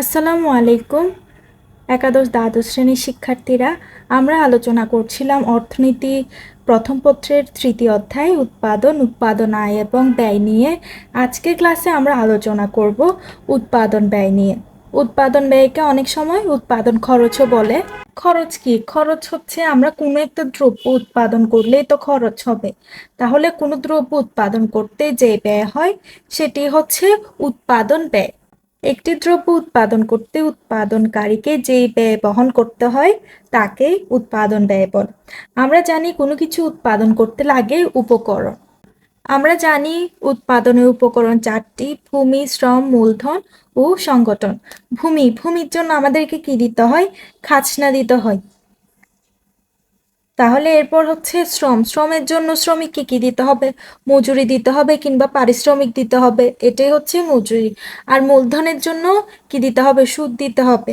আসসালামু আলাইকুম। একাদশ দ্বাদশ শ্রেণির শিক্ষার্থীরা, আমরা আলোচনা করছিলাম অর্থনীতি প্রথম পত্রের তৃতীয় অধ্যায়, উৎপাদন উৎপাদন আয় এবং ব্যয় নিয়ে। আজকের ক্লাসে আমরা আলোচনা করব উৎপাদন, ব্যয় নিয়ে। উৎপাদন, ব্যয়কে অনেক সময় উৎপাদন খরচও বলে। খরচ কি? খরচ হচ্ছে আমরা কোনো একটা দ্রব্য উৎপাদন করলেই তো খরচ হবে। তাহলে কোনো দ্রব্য উৎপাদন করতে যে ব্যয় হয়, সেটি হচ্ছে উৎপাদন, ব্যয়। একটি দ্রব্য উৎপাদন করতে উৎপাদনকারীকে যেই ব্যয় বহন করতে হয় তাকে উৎপাদন ব্যয় বল। আমরা জানি কোনো কিছু উৎপাদন করতে লাগে উপকরণ। আমরা জানি উৎপাদনের উপকরণ চারটি, ভূমি, শ্রম, মূলধন ও সংগঠন। ভূমি, ভূমির জন্য আমাদেরকে কী দিতে হয়? খাজনা দিতে হয়। তাহলে এরপর হচ্ছে শ্রম, শ্রমের জন্য শ্রমিককে কি দিতে হবে? মজুরি দিতে হবে কিংবা পারিশ্রমিক দিতে হবে, এটাই হচ্ছে মজুরি। আর মূলধনের জন্য কি দিতে হবে? সুদ দিতে হবে।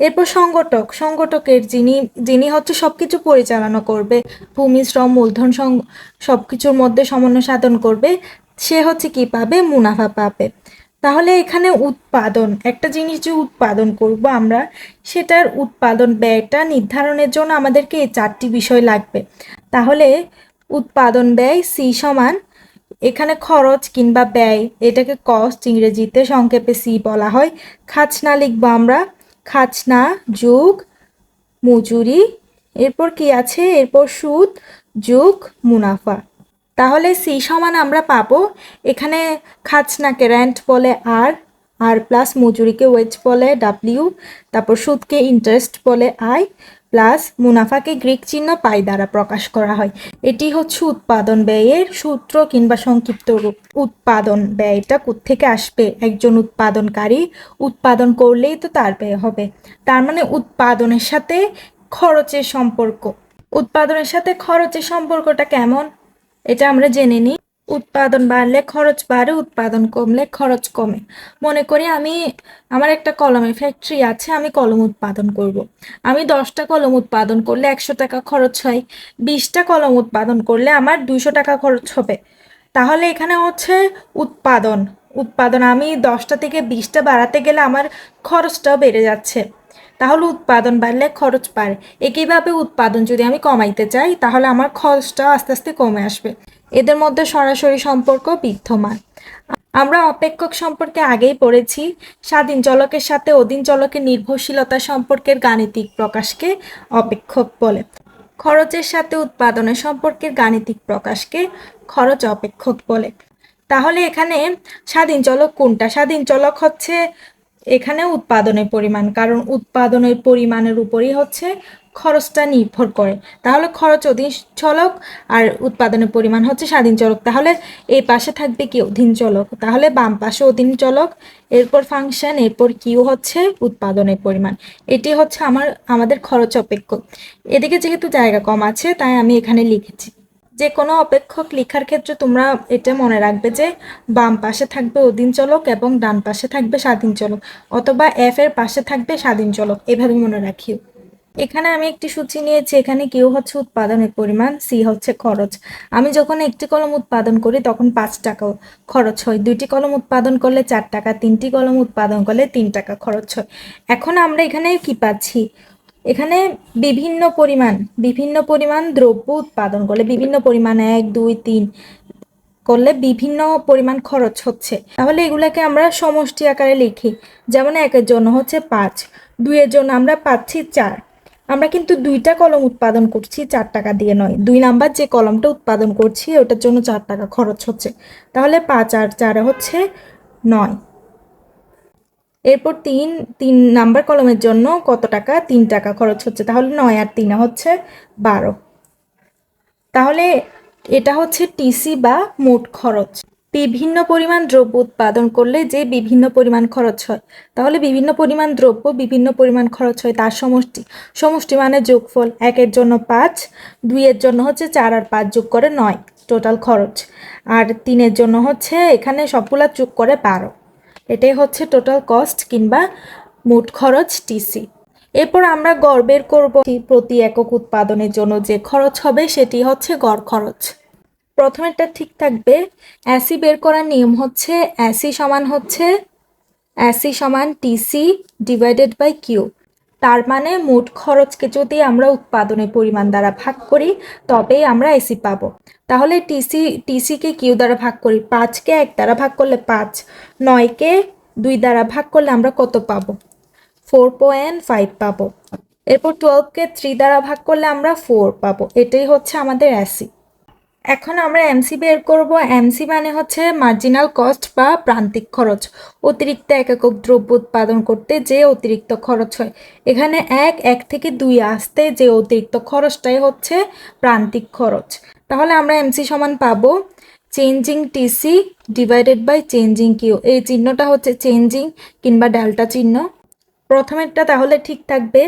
এরপর সংগঠক, সংগঠকের যিনি যিনি হচ্ছে সবকিছু পরিচালনা করবে, ভূমি, শ্রম, মূলধন সবকিছুর মধ্যে সমন্বয় সাধন করবে, সে হচ্ছে কি পাবে? মুনাফা পাবে। তাহলে এখানে উৎপাদন, একটা জিনিস যে উৎপাদন করব আমরা, সেটার উৎপাদন ব্যয়টা নির্ধারণের জন্য আমাদেরকে এই চারটি বিষয় লাগবে। তাহলে উৎপাদন ব্যয় সি সমান, এখানে খরচ কিংবা ব্যয়, এটাকে কস্ট ইংরেজিতে সংক্ষেপে সি বলা হয়। খাজনা লিখব আমরা, খাজনা যুগ মজুরি, এরপর কি আছে? এরপর সুদ যোগ মুনাফা। তাহলে সি সমান আমরা পাবো। এখানে খাজনাকে র্যান্ট বলে আর আর প্লাস মজুরিকে ওয়েজ বলে ডাব্লিউ তারপর সুদকে ইন্টারেস্ট বলে আই প্লাস মুনাফাকে গ্রিক চিহ্ন পাই দ্বারা প্রকাশ করা হয়। এটি হচ্ছে উৎপাদন ব্যয়ের সূত্র কিংবা সংক্ষিপ্ত রূপ। উৎপাদন ব্যয়টা থেকে আসবে? একজন উৎপাদনকারী উৎপাদন করলেই তো তার ব্যয় হবে। তার মানে উৎপাদনের সাথে খরচের সম্পর্ক। উৎপাদনের সাথে খরচের সম্পর্কটা কেমন? এটা আমরা জেনে নিই। উৎপাদন বাড়লে খরচ বাড়ে, উৎপাদন কমলে খরচ কমে। মনে করি আমি, আমার একটা কলমের ফ্যাক্টরি আছে, আমি কলম উৎপাদন করব। আমি দশটা কলম উৎপাদন করলে একশো টাকা খরচ হয়। বিশটা কলম উৎপাদন করলে আমার দুইশো টাকা খরচ হবে। তাহলে এখানে হচ্ছে উৎপাদন। উৎপাদন আমি দশটা থেকে বিশটা বাড়াতে গেলে আমার খরচটাও বেড়ে যাচ্ছে। তাহলে উৎপাদন বাড়লে খরচ বাড়ে। একইভাবে উৎপাদন যদি আমি কমাইতে চাই, তাহলে আমার খরচটা আস্তে আস্তে কমে আসবে। এদের মধ্যে সরাসরি সম্পর্ক বিদ্যমান। আমরা অপেক্ষক সম্পর্কে আগেই পড়েছি, স্বাধীন চলকের সাথে অধীন চলকের নির্ভরশীলতা সম্পর্কের গাণিতিক প্রকাশকে অপেক্ষক বলে। খরচের সাথে উৎপাদনের সম্পর্কের গাণিতিক প্রকাশকে খরচ অপেক্ষক বলে। তাহলে এখানে স্বাধীন চলক কোনটা? স্বাধীন চলক হচ্ছে এখানে উৎপাদনের পরিমাণ, কারণ উৎপাদনের পরিমাণের উপরই হচ্ছে খরচটা নির্ভর করে। তাহলে খরচ অধীন চলক আর উৎপাদনের পরিমাণ হচ্ছে স্বাধীন চলক। তাহলে এই পাশে থাকবে কি অধীন চলক? তাহলে বাম পাশে অধীন চলক, এরপর ফাংশন এরপর কিউ হচ্ছে উৎপাদনের পরিমাণ। এটি হচ্ছে আমার, আমাদের খরচ অপেক্ষ। এদিকে যেহেতু জায়গা কম আছে, তাই আমি এখানে লিখেছি। যে কোনো অপেক্ষক লেখার ক্ষেত্রে তোমরা এটা মনে রাখবে যে বাম পাশে থাকবে অধীন চলক এবং ডান পাশে থাকবে স্বাধীন চলক, অথবা এফ এর পাশে থাকবে স্বাধীন চলক, এভাবে মনে রাখিও। এখানে আমি একটি সূচি নিয়েছি, এখানে কেউ হচ্ছে উৎপাদনের পরিমাণ সি হচ্ছে খরচ। আমি যখন একটি কলম উৎপাদন করি, তখন পাঁচ টাকা খরচ হয়। দুইটি কলম উৎপাদন করলে চার টাকা, তিনটি কলম উৎপাদন করলে তিন টাকা খরচ হয়। এখন আমরা এখানে কি পাচ্ছি? এখানে বিভিন্ন পরিমাণ বিভিন্ন পরিমাণ দ্রব্য উৎপাদন করলে, বিভিন্ন পরিমাণ এক, দুই, তিন করলে বিভিন্ন পরিমাণ খরচ হচ্ছে। তাহলে এগুলাকে আমরা সমষ্টি আকারে লিখি। যেমন একের জন্য হচ্ছে পাঁচ, দুইয়ের জন্য আমরা পাচ্ছি চার। আমরা কিন্তু দুইটা কলম উৎপাদন করছি চার টাকা দিয়ে নয়। দুই নাম্বার যে কলমটা উৎপাদন করছি, ওটার জন্য চার টাকা খরচ হচ্ছে। তাহলে পাঁচ আর চার হচ্ছে নয়। এরপর তিন তিন নাম্বার কলমের জন্য কত টাকা? তিন টাকা খরচ হচ্ছে। তাহলে নয় আর তিনে হচ্ছে বারো। তাহলে এটা হচ্ছে টিসি বা মোট খরচ। বিভিন্ন পরিমাণ দ্রব্য উৎপাদন করলে যে বিভিন্ন পরিমাণ খরচ হয়। তাহলে বিভিন্ন পরিমাণ দ্রব্য বিভিন্ন পরিমাণ খরচ হয় তার সমষ্টি। সমষ্টি মানে যোগফল। একের জন্য পাঁচ, দুইয়ের জন্য হচ্ছে চার আর পাঁচ যোগ করে নয়। টোটাল খরচ। আর তিনের জন্য হচ্ছে এখানে সবগুলা যোগ করে বারো। এটাই হচ্ছে টোটাল কস্ট কিংবা মোট খরচ টিসি এরপর আমরা গড় বের করব প্রতি একক উৎপাদনের জন্য যে খরচ হবে সেটি হচ্ছে গড় খরচ। প্রথমেরটা ঠিক থাকবে অ্যাসি বের করার নিয়ম হচ্ছে অ্যাসি সমান হচ্ছে অ্যাসি সমান টিসি ডিভাইডেড বাই কিউ তার মানে মোট খরচকে যদি আমরা উৎপাদনের পরিমাণ দ্বারা ভাগ করি তবেই আমরা এসি পাবো। তাহলে টিসি টিসিকে কিউ দ্বারা ভাগ করি? পাঁচকে এক দ্বারা ভাগ করলে পাঁচ। নয়কে দুই দ্বারা ভাগ করলে আমরা কত পাবো? ফোর পয়েন্ট ফাইভ পাবো। এরপর টুয়েলভকে থ্রি দ্বারা ভাগ করলে আমরা ফোর পাবো। এটাই হচ্ছে আমাদের অ্যাসি এখন আমরা এমসি বের করব। এমসি মানে হচ্ছে মার্জিনাল কস্ট বা প্রান্তিক খরচ। অতিরিক্ত এক একক দ্রব্য উৎপাদন করতে যে অতিরিক্ত খরচ হয়। এখানে এক এক থেকে দুই আসতে যে অতিরিক্ত খরচটাই হচ্ছে প্রান্তিক খরচ। তাহলে আমরা এমসি সমান পাবো changing TC divided by changing Q এই চিহ্নটা হচ্ছে চেঞ্জিং কিংবা ডেল্টা চিহ্ন। প্রথমেরটা তাহলে ঠিক থাকবে।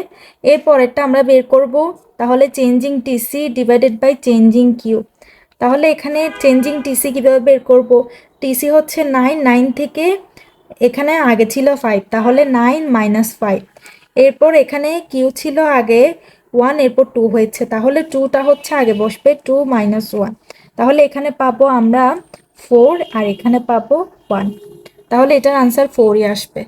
এর পরেরটা আমরা বের করব। তাহলে changing TC divided by changing Q তাহলে এখানে চেঞ্জিং টিসি কীভাবে বের করব? টিসি হচ্ছে নাইন নাইন থেকে এখানে আগে ছিল ফাইভ তাহলে নাইন মাইনাস ফাইভ এরপর এখানে কিউ ছিল আগে ওয়ান এরপর টু হয়েছে। তাহলে টুটা হচ্ছে আগে বসবে টু মাইনাস ওয়ান তাহলে এখানে পাবো আমরা ফোর আর এখানে পাবো ওয়ান তাহলে এটার আনসার ফোরই আসবে।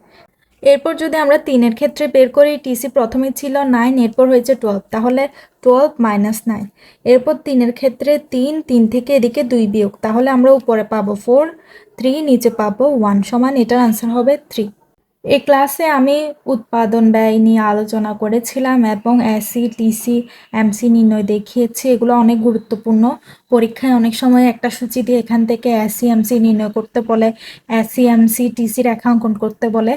এরপর যদি আমরা তিনের ক্ষেত্রে বের করি টিসি প্রথমে ছিল নাইন এরপর হয়েছে টুয়েলভ তাহলে টুয়েলভ মাইনাস নাইন এরপর তিনের ক্ষেত্রে তিন তিন থেকে এদিকে দুই বিয়োগ, তাহলে আমরা উপরে পাবো ফোর থ্রি নিচে পাবো ওয়ান সমান, এটার আনসার হবে থ্রি এই ক্লাসে আমি উৎপাদন ব্যয় নিয়ে আলোচনা করেছিলাম এবং এসি টিসি এমসি নির্ণয় দেখিয়েছি, এগুলো অনেক গুরুত্বপূর্ণ। পরীক্ষায় অনেক সময় একটা সূচি দিয়ে এখান থেকে এসি এমসি নির্ণয় করতে বলে এসি এমসি টিসি রেখাঙ্কন করতে বলে।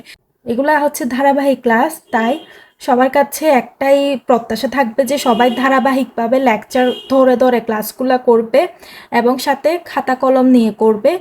এগুলা হচ্ছে ধারাবাহিক ক্লাস তাই সবার কাছে একটাই প্রত্যাশা থাকবে যে সবাই ধারাবাহিকভাবে লেকচার ধরে ধরে ক্লাসগুলো করবে এবং সাথে খাতা কলম নিয়ে করবে।